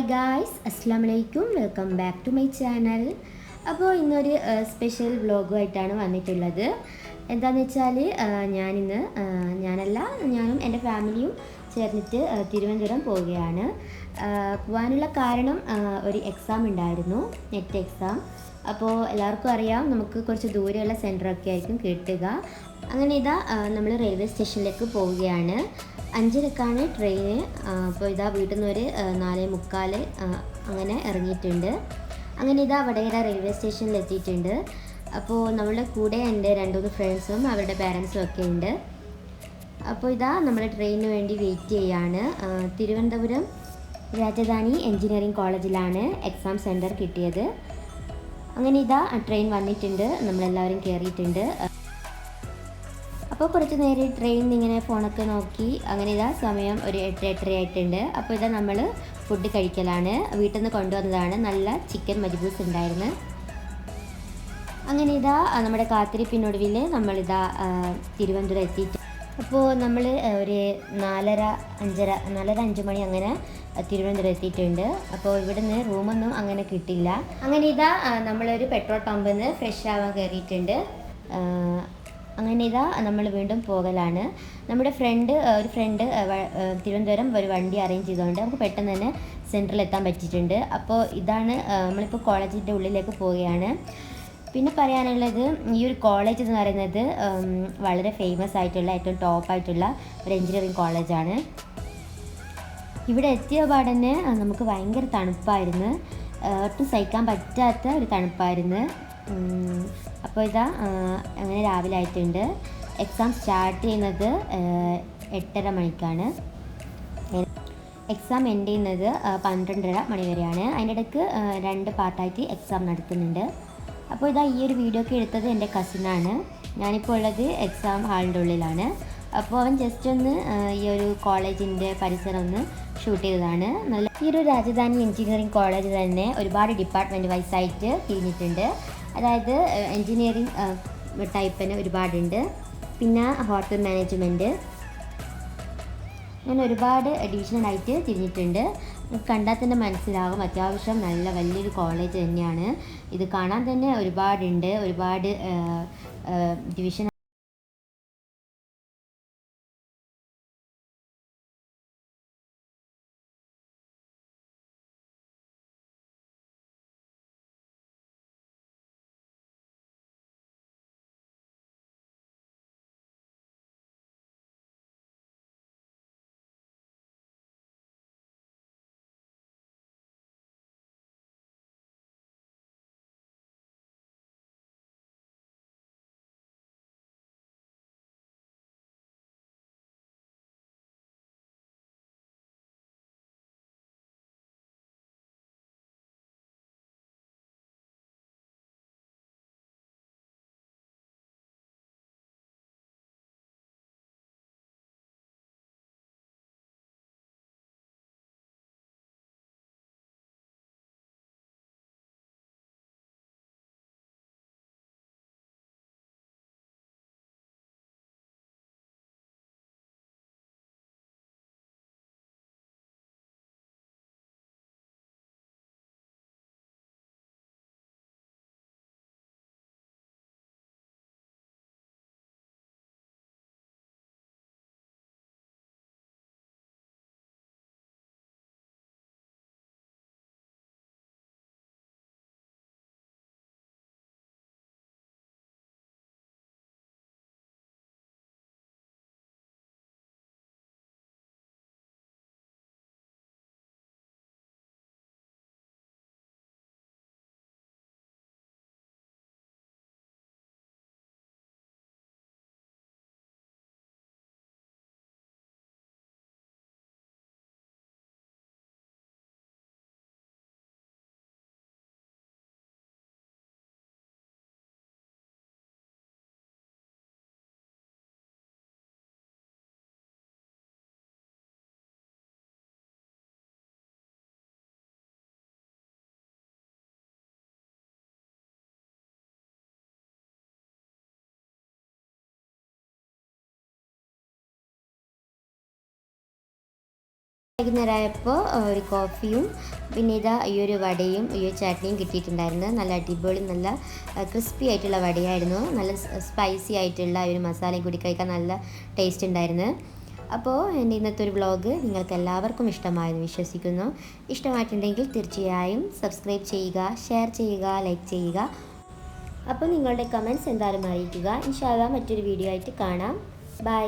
Hi guys അസ്സാം വലൈക്കും welcome back to my channel അപ്പോൾ ഇന്നൊരു സ്പെഷ്യൽ വ്ളോഗുമായിട്ടാണ് വന്നിട്ടുള്ളത്. എന്താണെന്ന് വെച്ചാൽ ഞാനിന്ന് ഞാനല്ല ഞാനും എന്റെ ഫാമിലിയും ചേർന്നിട്ട് തിരുവനന്തപുരം പോവുകയാണ്. പോകാനുള്ള കാരണം ഒരു എക്സാം ഉണ്ടായിരുന്നു നെറ്റ് എക്സാം അപ്പോൾ എല്ലാവർക്കും അറിയാം നമുക്ക് കുറച്ച് ദൂരെയുള്ള സെന്ററൊക്കെ ആയിരിക്കും കിട്ടുക. അങ്ങനെ ഇതാ നമ്മൾ റെയിൽവേ സ്റ്റേഷനിലേക്ക് പോവുകയാണ്. അഞ്ചരക്കാണ് ട്രെയിന് അപ്പോൾ ഇതാ വീട്ടിൽ നിന്ന് ഒരു നാല് മുക്കാൽ അങ്ങനെ ഇറങ്ങിയിട്ടുണ്ട്. അങ്ങനെ ഇതാ വടകര റെയിൽവേ സ്റ്റേഷനിൽ എത്തിയിട്ടുണ്ട്. അപ്പോൾ നമ്മളുടെ കൂടെ എന്റെ രണ്ടുമൂന്ന് ഫ്രണ്ട്സും അവരുടെ പാരൻസും ഒക്കെ ഉണ്ട്. അപ്പോൾ ഇതാ നമ്മൾ ട്രെയിനിന് വേണ്ടി വെയിറ്റ് ചെയ്യാണ്. തിരുവനന്തപുരം രാജധാനി എഞ്ചിനീയറിംഗ് കോളേജിലാണ് എക്സാം സെന്റർ കിട്ടിയത്. അങ്ങനെ ഇതാ ട്രെയിൻ വന്നിട്ടുണ്ട്. നമ്മളെല്ലാവരും കയറിയിട്ടുണ്ട് അപ്പോൾ കുറച്ച് നേരം ട്രെയിൻ ഇങ്ങനെ ഫോണൊക്കെ നോക്കി അങ്ങനെ ഇതാ സമയം ഒരു എട്ട് എട്ടര ആയിട്ടുണ്ട്. അപ്പോൾ ഇതാ നമ്മൾ ഫുഡ് കഴിക്കലാണ്. വീട്ടിൽ നിന്ന് കൊണ്ടുവന്നതാണ്. നല്ല ചിക്കൻ മജ്ബൂസ് ഉണ്ടായിരുന്നു. അങ്ങനെ ഇതാ നമ്മുടെ കാത്തിരിപ്പിനൊടുവിൽ നമ്മളിതാ തിരുവനന്തപുരം എത്തിയിട്ട് അപ്പോൾ നമ്മൾ ഒരു നാലര അഞ്ചര നാലര അഞ്ച് മണി അങ്ങനെ തിരുവനന്തപുരം എത്തിയിട്ടുണ്ട്. അപ്പോൾ ഇവിടുന്ന് റൂമൊന്നും അങ്ങനെ കിട്ടില്ല അങ്ങനെ ഇതാ നമ്മളൊരു പെട്രോൾ പമ്പിൽ നിന്ന് ഫ്രഷ് ആവാൻ കയറിയിട്ടുണ്ട്. അങ്ങനെ ഇതാ നമ്മൾ വീണ്ടും പോകലാണ്. നമ്മുടെ ഫ്രണ്ട് ഒരു ഫ്രണ്ട് തിരുവനന്തപുരം ഒരു വണ്ടി അറേഞ്ച് ചെയ്തുകൊണ്ട് നമുക്ക് പെട്ടെന്ന് തന്നെ സെന്ററിൽ എത്താൻ പറ്റിയിട്ടുണ്ട്. അപ്പോൾ ഇതാണ് നമ്മളിപ്പോൾ കോളേജിന്റെ ഉള്ളിലേക്ക് പോവുകയാണ്. പിന്നെ പറയാനുള്ളത് ഈ ഒരു കോളേജ് എന്ന് പറയുന്നത് വളരെ ഫേമസ് ആയിട്ടുള്ള ഏറ്റവും ടോപ്പായിട്ടുള്ള ഒരു എഞ്ചിനീയറിംഗ് കോളേജാണ് ഇവിടെ എത്തിയ പാടന്നെ നമുക്ക് ഭയങ്കര തണുപ്പായിരുന്നു. ഒട്ടും സഹിക്കാൻ പറ്റാത്ത ഒരു തണുപ്പായിരുന്നു. അപ്പോൾ ഇതാ അങ്ങനെ രാവിലെ ആയിട്ടുണ്ട്. എക്സാം സ്റ്റാർട്ട് ചെയ്യുന്നത് എട്ടര മണിക്കാണ്. എക്സാം എൻഡ് ചെയ്യുന്നത് പന്ത്രണ്ടര മണി വരെയാണ്. അതിന്റെ ഇടയ്ക്ക് രണ്ട് പാർട്ടായിട്ട് എക്സാം നടത്തുന്നുണ്ട്. അപ്പോൾ ഇതാ ഈ ഒരു വീഡിയോ ഒക്കെ എടുത്തത് എന്റെ കസിനാണ് ഞാനിപ്പോൾ ഉള്ളത് എക്സാം ഹാളിന്റെ ഉള്ളിലാണ്. അപ്പോൾ അവൻ ജസ്റ്റ് ഒന്ന് ഈ ഒരു കോളേജിന്റെ പരിസരം ഒന്ന് ഷൂട്ട് ചെയ്തതാണ്. നല്ല ഈ ഒരു രാജധാനി എഞ്ചിനീയറിംഗ് കോളേജ് തന്നെ ഒരുപാട് ഡിപ്പാർട്ട്മെന്റ് വൈസായിട്ട് തിരിഞ്ഞിട്ടുണ്ട്. അതായത് എൻജിനീയറിംഗ് ടൈപ്പ് തന്നെ ഒരുപാടുണ്ട്. പിന്നെ ഹോട്ടൽ മാനേജ്മെന്റ് അങ്ങനെ ഒരുപാട് ഡിവിഷനായിട്ട് തിരിഞ്ഞിട്ടുണ്ട്. കണ്ടാൽ തന്നെ മനസ്സിലാകും. അത്യാവശ്യം നല്ല വലിയൊരു കോളേജ് തന്നെയാണ്. ഇത് കാണാൻ തന്നെ ഒരുപാടുണ്ട്. ഒരുപാട് ഡിവിഷൻ വൈകുന്നേരമായപ്പോൾ ഒരു കോഫിയും പിന്നെ ഇതാ ഈ ഒരു വടയും ഈ ഒരു ചട്നിയും കിട്ടിയിട്ടുണ്ടായിരുന്നു. നല്ല അടിപൊളി നല്ല ക്രിസ്പി ആയിട്ടുള്ള വടയായിരുന്നു. നല്ല സ്പൈസി ആയിട്ടുള്ള ഒരു മസാലയും കൂടി കഴിക്കാൻ നല്ല ടേസ്റ്റ് ഉണ്ടായിരുന്നു. അപ്പോൾ എന്റെ ഇന്നത്തെ ഒരു വ്ളോഗ് നിങ്ങൾക്ക് എല്ലാവർക്കും ഇഷ്ടമായെന്ന് വിശ്വസിക്കുന്നു. ഇഷ്ടമായിട്ടുണ്ടെങ്കിൽ തീർച്ചയായും സബ്സ്ക്രൈബ് ചെയ്യുക ഷെയർ ചെയ്യുക ലൈക്ക് ചെയ്യുക. അപ്പോൾ നിങ്ങളുടെ കമന്റ്സ് എന്തായാലും അറിയിക്കുക. ഇൻഷാല്ല മറ്റൊരു വീഡിയോ ആയിട്ട് കാണാം. ബൈ.